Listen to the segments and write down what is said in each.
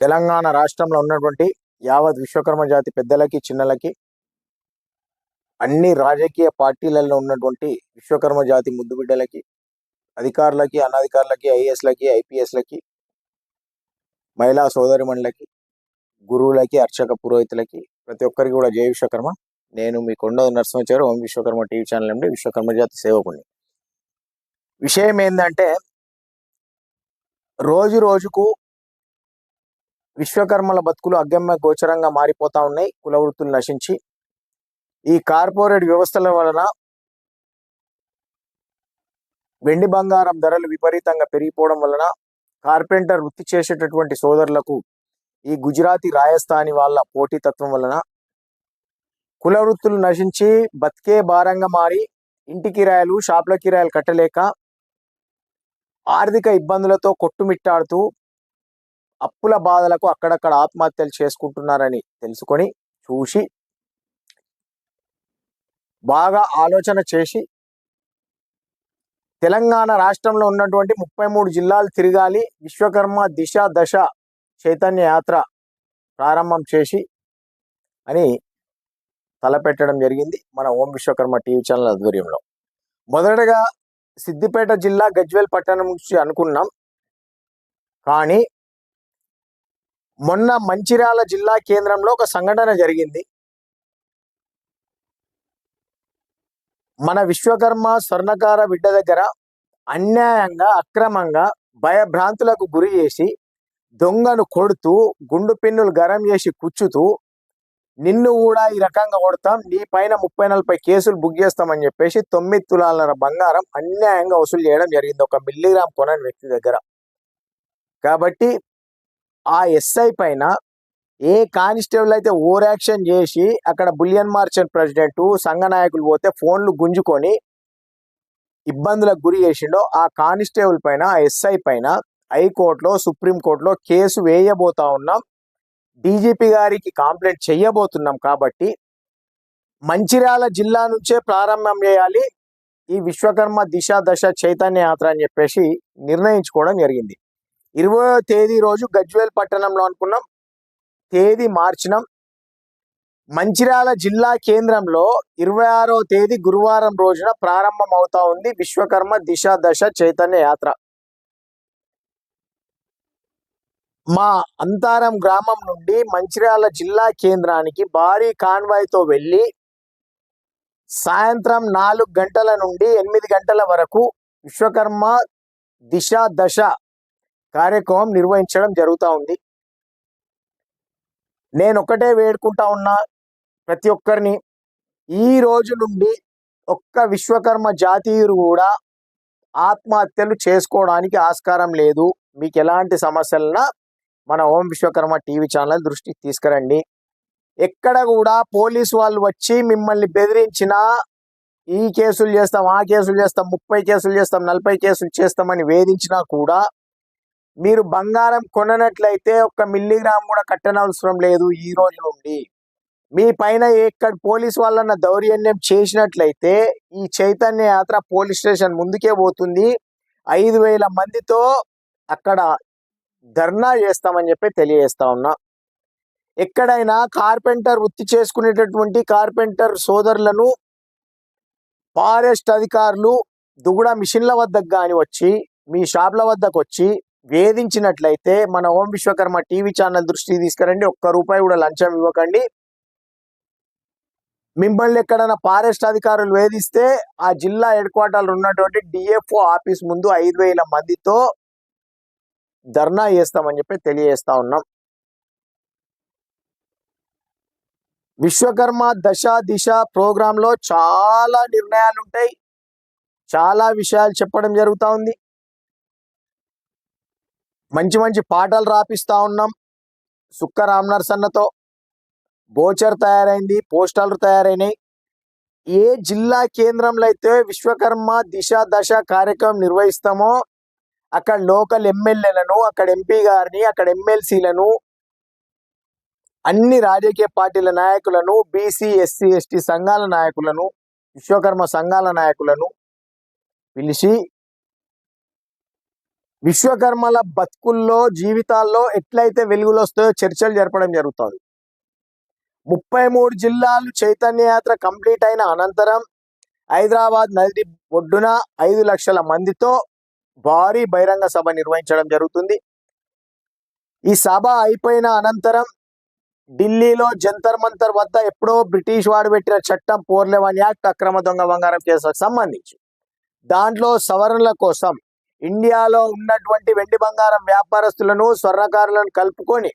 తెలంగాణ రాష్ట్రంలో ఉన్నటువంటి యావత్ విశ్వకర్మ జాతి పెద్దలకి చిన్నలకి అన్ని రాజకీయ పార్టీలలో ఉన్నటువంటి విశ్వకర్మ జాతి ముద్దు బిడ్డలకి అధికారులకి అనధికారులకి ఐఏఎస్లకి ఐపీఎస్లకి మహిళా సోదరిమణులకి గురువులకి అర్చక పురోహితులకి ప్రతి ఒక్కరికి కూడా జయ విశ్వకర్మ. నేను మీ కొండ నరసింహాచారి ఓం విశ్వకర్మ టీవీ ఛానల్ నుండి విశ్వకర్మ జాతి సేవకుని విషయం ఏంటంటే రోజు రోజుకు విశ్వకర్మల బతుకులు అగమ్య గోచరంగా మారిపోతా ఉన్నాయి. కుల వృత్తులు నశించి ఈ కార్పొరేట్ వ్యవస్థల వలన వెండి బంగారం ధరలు విపరీతంగా పెరిగిపోవడం వలన కార్పెంటర్ వృత్తి చేసేటటువంటి సోదరులకు ఈ గుజరాతీ రాజస్థానీ వాళ్ళ పోటీతత్వం వలన కుల వృత్తులు నశించి బతికే భారంగా మారి ఇంటి కిరాయలు షాపుల కిరాయిలు కట్టలేక ఆర్థిక ఇబ్బందులతో కొట్టుమిట్టాడుతూ అప్పుల బాధలకు అక్కడక్కడ ఆత్మహత్యలు చేసుకుంటున్నారని తెలుసుకొని చూసి బాగా ఆలోచన చేసి తెలంగాణ రాష్ట్రంలో ఉన్నటువంటి ముప్పై మూడు జిల్లాలు తిరగాలి విశ్వకర్మ దిశ దశ చైతన్య యాత్ర ప్రారంభం చేసి అని తలపెట్టడం జరిగింది మన ఓం విశ్వకర్మ టీవీ ఛానల్ ఆధ్వర్యంలో. మొదటగా సిద్దిపేట జిల్లా గజ్వేల్ పట్టణం నుంచి అనుకున్నాం. కానీ మొన్న మంచిర్యాల జిల్లా కేంద్రంలో ఒక సంఘటన జరిగింది. మన విశ్వకర్మ స్వర్ణకార బిడ్డ దగ్గర అన్యాయంగా అక్రమంగా భయభ్రాంతులకు గురి చేసి దొంగను కొడుతూ గుండు పిన్నులు గరం చేసి కుచ్చుతూ నిన్ను కూడా ఈ రకంగా కొడతాం నీ పైన ముప్పై నలభై కేసులు బుక్ చేస్తామని చెప్పేసి తొమ్మిది తులాలన్నర బంగారం అన్యాయంగా వసూలు చేయడం జరిగింది. ఒక మిల్లీగ్రామ్ కొనని వ్యక్తి దగ్గర. కాబట్టి ఆ ఎస్ఐ పైన ఏ కానిస్టేబుల్ అయితే ఓవర్ యాక్షన్ చేసి అక్కడ బులియన్ మార్చెంట్ ప్రెసిడెంట్ సంఘ నాయకులు పోతే ఫోన్లు గుంజుకొని ఇబ్బందులకు గురి చేసిండో ఆ కానిస్టేబుల్ పైన ఆ ఎస్ఐ పైన హైకోర్టులో సుప్రీంకోర్టులో కేసు వేయబోతా ఉన్నాం. డీజీపీ గారికి కాంప్లైంట్ చేయబోతున్నాం కాబట్టి మంచిర్యాల జిల్లా నుంచే ప్రారంభం చేయాలి. ఈ విశ్వకర్మ దిశ దశ చైతన్య యాత్ర అని చెప్పేసి నిర్ణయించుకోవడం జరిగింది. ఇరవై తేదీ రోజు గజ్వేల్ పట్టణంలో అనుకున్నాం. తేదీ మార్చినాం. మంచిర్యాల జిల్లా కేంద్రంలో ఇరవై ఆరో తేదీ గురువారం రోజున ప్రారంభం అవుతా ఉంది విశ్వకర్మ దిశ దశ చైతన్య యాత్ర. మా అంతారం గ్రామం నుండి మంచిర్యాల జిల్లా కేంద్రానికి భారీ కాన్వాయ్తో వెళ్ళి సాయంత్రం నాలుగు గంటల నుండి ఎనిమిది గంటల వరకు విశ్వకర్మ దిశ దశ కార్యక్రమం నిర్వహించడం జరుగుతూ ఉంది. నేను ఒకటే వేడుకుంటా ఉన్నా ప్రతి ఒక్కరిని. ఈ రోజు నుండి ఒక్క విశ్వకర్మ జాతీయులు కూడా ఆత్మహత్యలు చేసుకోవడానికి ఆస్కారం లేదు. మీకు ఎలాంటి సమస్యలన్నా మన ఓం విశ్వకర్మ టీవీ ఛానల్ దృష్టికి తీసుకురండి. ఎక్కడ కూడా పోలీసు వాళ్ళు వచ్చి మిమ్మల్ని బెదిరించినా ఈ కేసులు చేస్తాం ఆ కేసులు చేస్తాం ముప్పై కేసులు చేస్తాం నలభై కేసులు చేస్తామని వేధించినా కూడా మీరు బంగారం కొననట్లయితే ఒక్క మిల్లీగ్రామ్ కూడా కట్టనవసరం లేదు ఈ రోజు నుండి. మీ పైన ఎక్కడ పోలీస్ వాళ్ళన్న దౌర్జన్యం చేసినట్లయితే ఈ చైతన్య యాత్ర పోలీస్ స్టేషన్ ముందుకే పోతుంది. ఐదు వేల మందితో అక్కడ ధర్నా చేస్తామని చెప్పి తెలియజేస్తా ఉన్నా. ఎక్కడైనా కార్పెంటర్ వృత్తి చేసుకునేటటువంటి కార్పెంటర్ సోదరులను ఫారెస్ట్ అధికారులు దుగుడ మిషన్ల వద్దకు కానీ వచ్చి మీ షాప్ల వద్దకు వచ్చి వేధించినట్లయితే మన ఓం విశ్వకర్మ టీవీ ఛానల్ దృష్టికి తీసుకురండి. ఒక్క రూపాయి కూడా లంచం ఇవ్వకండి. మిమ్మల్ని ఎక్కడైనా ఫారెస్ట్ అధికారులు వేధిస్తే ఆ జిల్లా హెడ్ క్వార్టర్లు ఉన్నటువంటి డిఎఫ్ఓ ఆఫీస్ ముందు ఐదు వేల మందితో ధర్నా చేస్తామని చెప్పి తెలియజేస్తా ఉన్నాం. విశ్వకర్మ దశ దిశ ప్రోగ్రాంలో చాలా నిర్ణయాలు ఉంటాయి. చాలా విషయాలు చెప్పడం జరుగుతూ ఉంది. మంచి మంచి పాటలు రాపిస్తా ఉన్నాం. సుక్క రామ్నర్సన్నతో బోచర్ తయారైంది పోస్టర్లు తయారైనాయి. ఏ జిల్లా కేంద్రంలో అయితే విశ్వకర్మ దిశ దశ కార్యక్రమం నిర్వహిస్తామో అక్కడ లోకల్ ఎమ్మెల్యేలను అక్కడ ఎంపీ గారిని అక్కడ ఎమ్మెల్సీలను అన్ని రాజకీయ పార్టీల నాయకులను బీసీ ఎస్సీ ఎస్టీ సంఘాల నాయకులను విశ్వకర్మ సంఘాల నాయకులను పిలిచి విశ్వకర్మల బతుకుల్లో జీవితాల్లో ఎట్లయితే వెలుగులు వస్తాయో చర్చలు జరపడం జరుగుతుంది. ముప్పై మూడు జిల్లాలు చైతన్య యాత్ర కంప్లీట్ అయిన అనంతరం హైదరాబాద్ నది ఒడ్డున ఐదు లక్షల మందితో భారీ బహిరంగ సభ నిర్వహించడం జరుగుతుంది. ఈ సభ అయిపోయిన అనంతరం ఢిల్లీలో జంతర్ మంతర్ వద్ద ఎప్పుడో బ్రిటిష్ వాడు పెట్టిన చట్టం పోర్లెవన్ యాక్ట్ అక్రమ దొంగ బంగారం కేసులకు సంబంధించి. దాంట్లో సవరణల కోసం ఇండియాలో ఉన్నటువంటి వెండి బంగారం వ్యాపారస్తులను స్వర్ణకారులను కలుపుకొని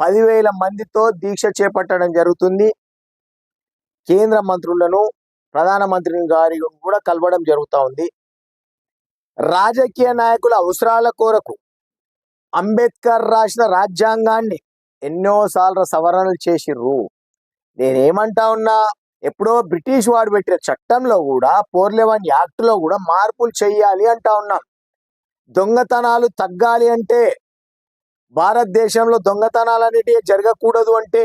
పదివేల మందితో దీక్ష చేపట్టడం జరుగుతుంది. కేంద్ర మంత్రులను ప్రధానమంత్రి గారి కూడా కలవడం జరుగుతూ ఉంది. రాజకీయ నాయకుల అవసరాల కొరకు అంబేద్కర్ రాసిన రాజ్యాంగాన్ని ఎన్నోసార్లు సవరణలు చేసిర్రు. నేనేమంటా ఉన్నా ఎప్పుడో బ్రిటిష్ వాడు పెట్టిన చట్టంలో కూడా పోర్లెవన్ యాక్ట్లో కూడా మార్పులు చేయాలి అంటా ఉన్నాం. దొంగతనాలు తగ్గాలి అంటే భారతదేశంలో దొంగతనాలు అనేటివి జరగకూడదు అంటే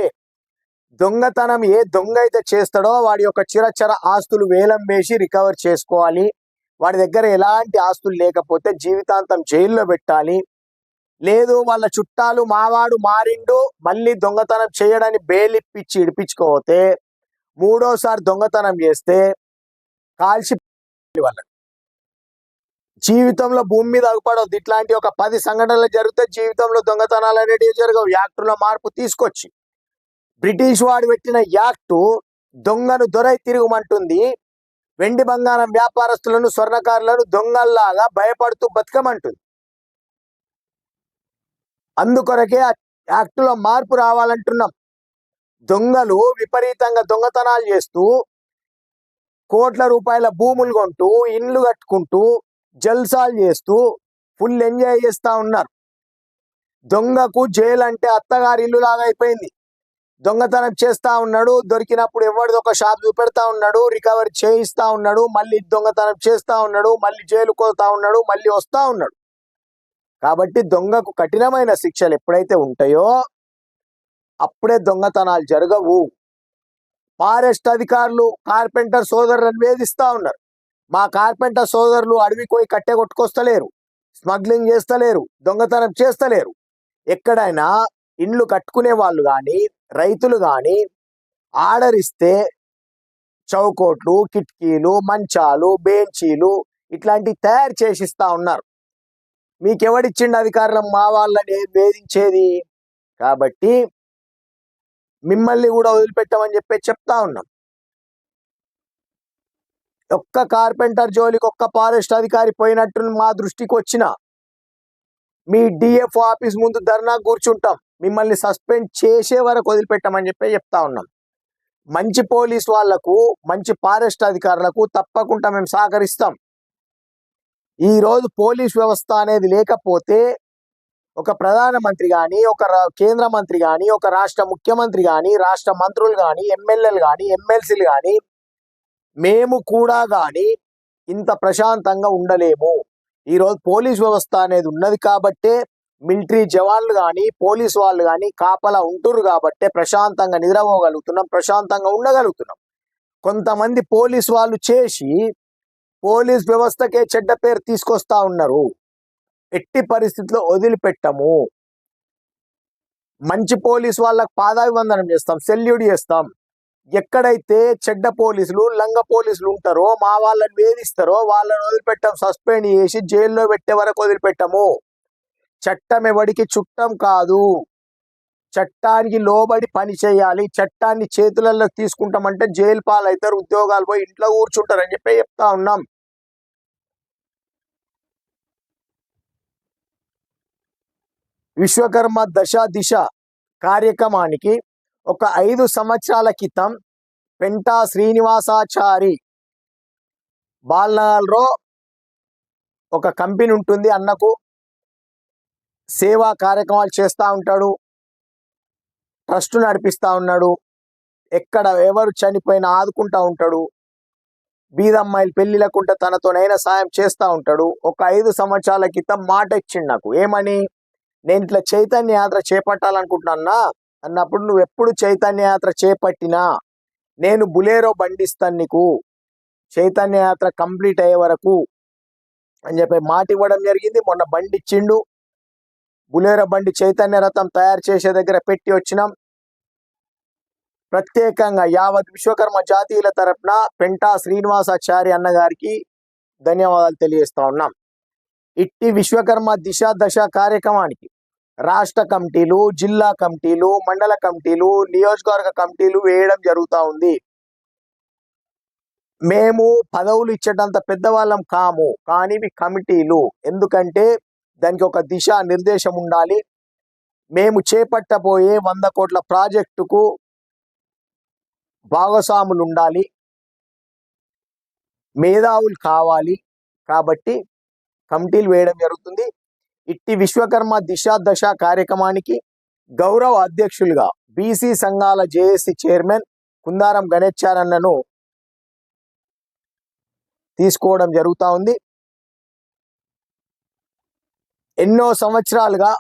దొంగతనం ఏ దొంగ అయితే చేస్తాడో వాడి యొక్క చిరచర ఆస్తులు వేలం వేసి రికవర్ చేసుకోవాలి. వాడి దగ్గర ఎలాంటి ఆస్తులు లేకపోతే జీవితాంతం జైల్లో పెట్టాలి. లేదు వాళ్ళ చుట్టాలు మావాడు మారిండు మళ్ళీ దొంగతనం చేయడానికి బేలిప్పిచ్చి ఇడిపించుకోతే మూడోసారి దొంగతనం చేస్తే కాల్చి వాళ్ళ జీవితంలో భూమి మీద అగుపడవద్దు. ఇట్లాంటి ఒక పది సంఘటనలు జరిగితే జీవితంలో దొంగతనాలు అనేటివి జరగవు. యాక్టులో మార్పు తీసుకొచ్చి. బ్రిటిష్ వాడు పెట్టిన యాక్టు దొంగను దొరై తిరుగుమంటుంది. వెండి బంగారం వ్యాపారస్తులను స్వర్ణకారులను దొంగల్లాగా భయపడుతూ బతకమంటుంది. అందుకొరకే ఆ యాక్టులో మార్పు రావాలంటున్నాం. దొంగలు విపరీతంగా దొంగతనాలు చేస్తూ కోట్ల రూపాయల భూములు కొంటూ ఇండ్లు కట్టుకుంటూ జల్సాలు చేస్తూ ఫుల్ ఎంజాయ్ చేస్తా ఉన్నారు. దొంగకు జైలు అంటే అత్తగారి ఇల్లు లాగా అయిపోయింది. దొంగతనం చేస్తా ఉన్నాడు దొరికినప్పుడు ఎవరిది ఒక షాప్ చూపెడతా ఉన్నాడు రికవరీ చేయిస్తా ఉన్నాడు మళ్ళీ దొంగతనం చేస్తా ఉన్నాడు మళ్ళీ జైలు కోతా ఉన్నాడు మళ్ళీ వస్తా ఉన్నాడు. కాబట్టి దొంగకు కఠినమైన శిక్షలు ఎప్పుడైతే ఉంటాయో అప్పుడే దొంగతనాలు జరగవు. ఫారెస్ట్ అధికారులు కార్పెంటర్ సోదరులను వేధిస్తూ ఉన్నారు. మా కార్పెంటర్ సోదరులు అడవి పోయి కట్టె కొట్టుకొస్తలేరు స్మగ్లింగ్ చేస్తలేరు దొంగతనం చేస్తలేరు. ఎక్కడైనా ఇండ్లు కట్టుకునే వాళ్ళు కానీ రైతులు కానీ ఆర్డర్ ఇస్తే చౌకోట్లు కిటికీలు మంచాలు బెంచీలు ఇట్లాంటివి తయారు చేసిస్తా ఉన్నారు. మీకెవడిచ్చిండి అధికారులు మా వాళ్ళని వేధించేది? కాబట్టి మిమ్మల్ని కూడా వదిలిపెట్టమని చెప్పి చెప్తా ఉన్నాం. ఒక్క కార్పెంటర్ జోలికి ఒక్క ఫారెస్ట్ అధికారి పోయినట్టు మా దృష్టికి వచ్చిన మీ డిఎఫ్ ఆఫీస్ ముందు ధర్నా కూర్చుంటాం. మిమ్మల్ని సస్పెండ్ చేసే వరకు వదిలిపెట్టమని చెప్పి చెప్తా ఉన్నాం. మంచి పోలీస్ వాళ్ళకు మంచి ఫారెస్ట్ అధికారులకు తప్పకుండా మేము సహకరిస్తాం. ఈరోజు పోలీస్ వ్యవస్థ అనేది లేకపోతే ఒక ప్రధానమంత్రి కానీ ఒక రా- కేంద్ర మంత్రి కానీ ఒక రాష్ట్ర ముఖ్యమంత్రి కానీ రాష్ట్ర మంత్రులు కానీ ఎమ్మెల్యేలు కానీ ఎమ్మెల్సీలు కానీ మేము కూడా కానీ ఇంత ప్రశాంతంగా ఉండలేము. ఈరోజు పోలీస్ వ్యవస్థ అనేది ఉన్నది కాబట్టే మిలిటరీ జవాన్లు కానీ పోలీస్ వాళ్ళు కానీ కాపలా ఉంటురు కాబట్టే ప్రశాంతంగా నిద్రపోగలుగుతున్నాం ప్రశాంతంగా ఉండగలుగుతున్నాం. కొంతమంది పోలీస్ వాళ్ళు చేసి పోలీస్ వ్యవస్థకే చెడ్డ పేరు తీసుకొస్తా ఉన్నారు. ఎట్టి పరిస్థితిలో వదిలిపెట్టము. మంచి పోలీస్ వాళ్ళకు పాదాభివందనం చేస్తాం సెల్యూట్ చేస్తాం. ఎక్కడైతే చెడ్డ పోలీసులు లంగ పోలీసులు ఉంటారో మా వాళ్ళని వేధిస్తారో వాళ్ళని వదిలిపెట్టాం సస్పెండ్ చేసి జైల్లో పెట్టే వరకు వదిలిపెట్టము. చట్టం ఎవడికి చుట్టం కాదు. చట్టానికి లోబడి పని చేయాలి. చట్టాన్ని చేతులలో తీసుకుంటామంటే జైలు పాలవుతారు ఉద్యోగాలు పోయి ఇంట్లో కూర్చుంటారని చెప్పి చెప్తా ఉన్నాం. విశ్వకర్మ దశ దిశ కార్యక్రమానికి ఒక ఐదు సంవత్సరాల క్రితం పెంటా శ్రీనివాసాచారి బాలనగర్లో ఒక కంపెనీ ఉంటుంది అన్నకు సేవా కార్యక్రమాలు చేస్తూ ఉంటాడు ట్రస్ట్ నడిపిస్తూ ఉన్నాడు ఎక్కడ ఎవరు చనిపోయినా ఆదుకుంటా ఉంటాడు బీదమ్మాయిలు పెళ్ళిలకుంటే తనతోనైనా సాయం చేస్తూ ఉంటాడు. ఒక ఐదు సంవత్సరాల క్రితం మాట ఇచ్చిండు నాకు. ఏమని? నేను ఇట్లా చైతన్య యాత్ర చేపట్టాలనుకుంటున్నా అన్నప్పుడు నువ్వు ఎప్పుడు చైతన్య యాత్ర చేపట్టినా నేను బులేరో బండిస్తాను నీకు. చైతన్య యాత్ర కంప్లీట్ అయ్యే వరకు అని చెప్పి మాట ఇవ్వడం జరిగింది. మొన్న బండి ఇచ్చిండు. బులేరో బండి చైతన్య రథం తయారు చేసే దగ్గర పెట్టి వచ్చినాం. ప్రత్యేకంగా యావత్ విశ్వకర్మ జాతీయుల తరపున పెంటా శ్రీనివాసాచారి అన్నగారికి ధన్యవాదాలు తెలియజేస్తా ఉన్నాం. ఇట్టి విశ్వకర్మ దిశ దశ కార్యక్రమానికి రాష్ట్ర కమిటీలు జిల్లా కమిటీలు మండల కమిటీలు నియోజకవర్గ కమిటీలు వేయడం జరుగుతూ ఉంది. మేము పదవులు ఇచ్చేటంత పెద్దవాళ్ళం కాము కానీ కమిటీలు. ఎందుకంటే దానికి ఒక దిశ నిర్దేశం ఉండాలి. మేము చేపట్టబోయే వంద కోట్ల ప్రాజెక్టుకు భాగస్వాములు ఉండాలి. మేధావులు కావాలి. కాబట్టి కమిటీలు వేయడం జరుగుతుంది. ఇట్టి విశ్వకర్మ దిశ దశ కార్యక్రమానికి గౌరవ అధ్యక్షులుగా బీసీ సంఘాల జేఏసీ చైర్మన్ కుందారం గణేశారన్నను తీసుకోవడం జరుగుతూ ఉంది. ఎన్నో సంవత్సరాలుగా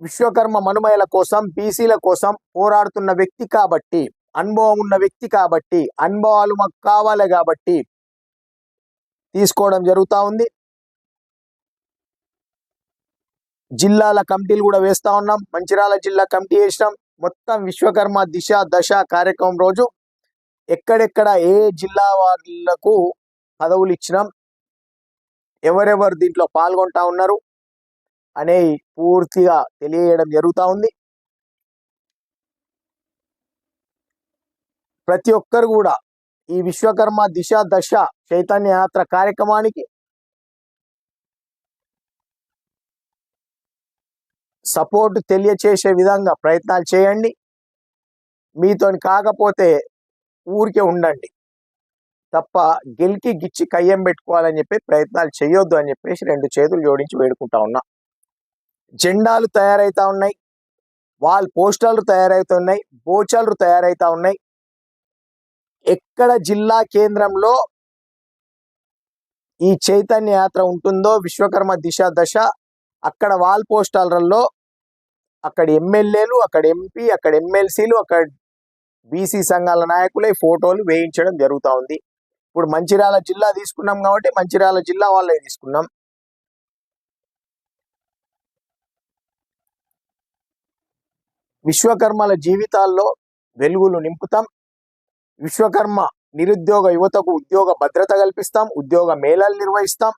విశ్వకర్మ మనుమయల కోసం బీసీల కోసం పోరాడుతున్న వ్యక్తి కాబట్టి అనుభవం ఉన్న వ్యక్తి కాబట్టి అనుభవాలు మాకు కావాలి కాబట్టి తీసుకోవడం జరుగుతూ ఉంది. జిల్లాల కమిటీలు కూడా వేస్తా ఉన్నాం. మంచిర్యాల జిల్లా కమిటీ వేసినాం. మొత్తం విశ్వకర్మ దిశ దశ కార్యక్రమం రోజు ఎక్కడెక్కడ ఏ జిల్లా వాళ్ళకు పదవులు ఇచ్చినాం. ఎవరెవరు దీంట్లో పాల్గొంటా ఉన్నారు అనే పూర్తిగా తెలియజేయడం జరుగుతూ ఉంది. ప్రతి ఒక్కరు కూడా ఈ విశ్వకర్మ దిశ దశ చైతన్య యాత్ర కార్యక్రమానికి సపోర్ట్ తెలియచేసే విధంగా ప్రయత్నాలు చేయండి. మీతో కాకపోతే ఊరికే ఉండండి. తప్ప గెలికి గిచ్చి కయ్యం పెట్టుకోవాలని చెప్పి ప్రయత్నాలు చేయొద్దు అని చెప్పేసి రెండు చేతులు జోడించి వేడుకుంటా ఉన్నా. జెండాలు తయారైతా ఉన్నాయి. వాల్ పోస్టర్లు తయారవుతున్నాయి బోచర్లు తయారైతా ఉన్నాయి. ఎక్కడ జిల్లా కేంద్రంలో ఈ చైతన్య యాత్ర ఉంటుందో విశ్వకర్మ దిశ దశ అక్కడ వాల్ పోస్టర్లలో అక్కడ ఎమ్మెల్యేలు అక్కడ ఎంపీ అక్కడ ఎమ్మెల్సీలు అక్కడ బీసీ సంఘాల నాయకులే ఫోటోలు వేయించడం జరుగుతూ ఉంది. ఇప్పుడు మంచిర్యాల జిల్లా తీసుకున్నాం కాబట్టి మంచిర్యాల జిల్లా వాళ్ళే తీసుకున్నాం. విశ్వకర్మల జీవితాల్లో వెలుగులు నింపుతాం. విశ్వకర్మ నిరుద్యోగ యువతకు ఉద్యోగ భద్రత కల్పిస్తాం ఉద్యోగ మేళాలు నిర్వహిస్తాం.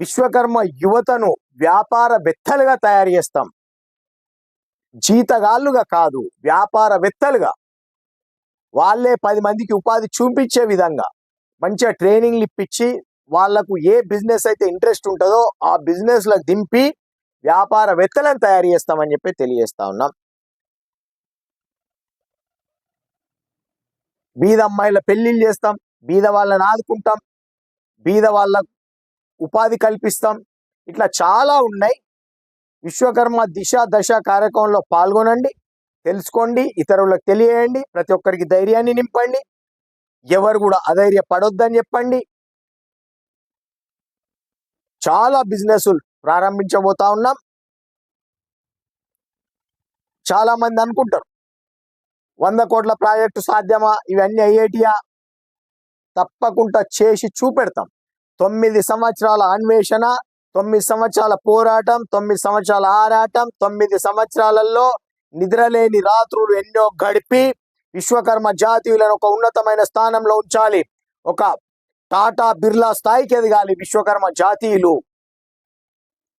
విశ్వకర్మ యువతను వ్యాపార బెత్తలుగా తయారు చేస్తాం. జీతగాళ్ళుగా కాదు వ్యాపారవేత్తలుగా. వాళ్ళే పది మందికి ఉపాధి చూపించే విధంగా మంచిగా ట్రైనింగ్లు ఇప్పించి వాళ్ళకు ఏ బిజినెస్ అయితే ఇంట్రెస్ట్ ఉంటుందో ఆ బిజినెస్లకు దింపి వ్యాపారవేత్తలను తయారు చేస్తామని చెప్పి తెలియజేస్తా ఉన్నాం. బీద అమ్మాయిల పెళ్ళిళ్ళు చేస్తాం బీద వాళ్ళని ఆదుకుంటాం బీద వాళ్ళ ఉపాధి కల్పిస్తాం. ఇట్లా చాలా ఉన్నాయి. విశ్వకర్మ దిశ దశ కార్యక్రమంలో పాల్గొనండి తెలుసుకోండి ఇతరులకు తెలియజేయండి ప్రతి ఒక్కరికి ధైర్యాన్ని నింపండి ఎవరు కూడా అధైర్య పడొద్దని చెప్పండి. చాలా బిజినెస్లు ప్రారంభించబోతా ఉన్నాం. చాలా మంది అనుకుంటారు వంద కోట్ల ప్రాజెక్టు సాధ్యమా ఇవన్నీ అయ్యేటియా తప్పకుండా చేసి చూపెడతాం. తొమ్మిది సంవత్సరాల అన్వేషణ తొమ్మిది సంవత్సరాల పోరాటం తొమ్మిది సంవత్సరాల ఆరాటం తొమ్మిది సంవత్సరాలలో నిద్రలేని రాత్రులు ఎన్నో గడిపి విశ్వకర్మ జాతీయులను ఒక ఉన్నతమైన స్థానంలో ఉంచాలి. ఒక టాటా బిర్లా స్థాయికి ఎదగాలి విశ్వకర్మ జాతీయులు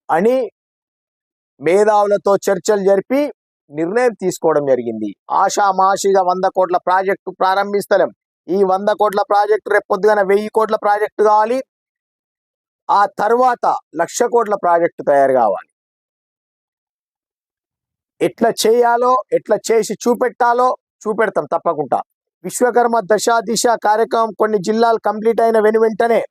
అని మేధావులతో చర్చలు జరిపి నిర్ణయం తీసుకోవడం జరిగింది. ఆషామాషిగా వంద కోట్ల ప్రాజెక్టు ప్రారంభిస్తలేం. ఈ వంద కోట్ల ప్రాజెక్టు రేపు పొద్దుగాన వెయ్యి కోట్ల ప్రాజెక్టు కావాలి. ఆ తర్వాత లక్ష కోట్ల ప్రాజెక్టు తయారు కావాలి. ఎట్లా చేయాలో ఎట్లా చేసి చూపెట్టాలో చూపెడతాం తప్పకుండా. విశ్వకర్మ దశ దిశ కార్యక్రమం కొన్ని జిల్లాలు కంప్లీట్ అయిన వెను వెంటనే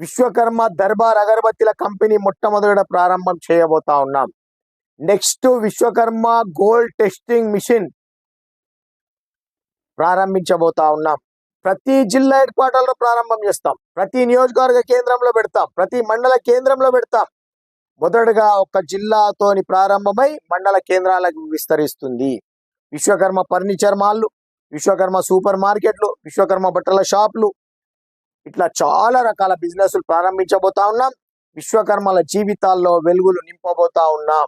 విశ్వకర్మ దర్బార్ అగరబత్తిల కంపెనీ మొట్టమొదట ప్రారంభం చేయబోతా ఉన్నాం. Next Vishwakarma gold testing machine ప్రారంభించబోతా ఉన్నాం. ప్రతి జిల్లా హెడ్ క్వార్టర్లో ప్రారంభం చేస్తాం. ప్రతి నియోజకవర్గ కేంద్రంలో పెడతాం. ప్రతి మండల కేంద్రంలో పెడతాం. మొదటగా ఒక జిల్లాతోని ప్రారంభమై మండల కేంద్రాలకు విస్తరిస్తుంది. విశ్వకర్మ ఫర్నిచర్ మాల్లు విశ్వకర్మ సూపర్ మార్కెట్లు విశ్వకర్మ బట్టల షాపులు ఇట్లా చాలా రకాల బిజినెస్లు ప్రారంభించబోతా ఉన్నాం. విశ్వకర్మల జీవితాల్లో వెలుగులు నింపబోతా ఉన్నాం.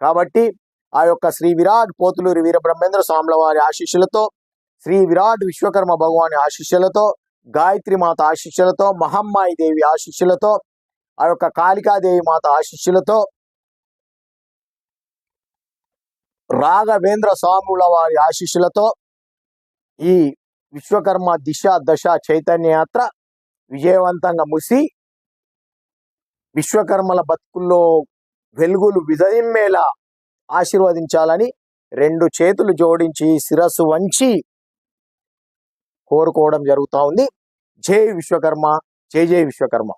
కాబట్టి ఆ యొక్క శ్రీ విరాట్ పోతులూరి వీరబ్రహ్మేంద్ర స్వాముల వారి ఆశీస్సులతో శ్రీ విరాట్ విశ్వకర్మ భగవాని ఆశీస్సులతో గాయత్రి మాత ఆశీస్సులతో మహమ్మాయి దేవి ఆశీస్సులతో ఆ యొక్క కాళికాదేవి మాత ఆశీస్సులతో రాఘవేంద్ర స్వాముల వారి ఆశీస్సులతో ఈ విశ్వకర్మ దిశ దశ చైతన్య యాత్ర విజయవంతంగా ముసి విశ్వకర్మల బతుకుల్లో వెలుగులు విజయమ్మేలా ఆశీర్వదించాలని రెండు చేతులు జోడించి శిరస్సు వంచి కోరుకోవడం జరుగుతా ఉంది. జై విశ్వకర్మ జై జై విశ్వకర్మ.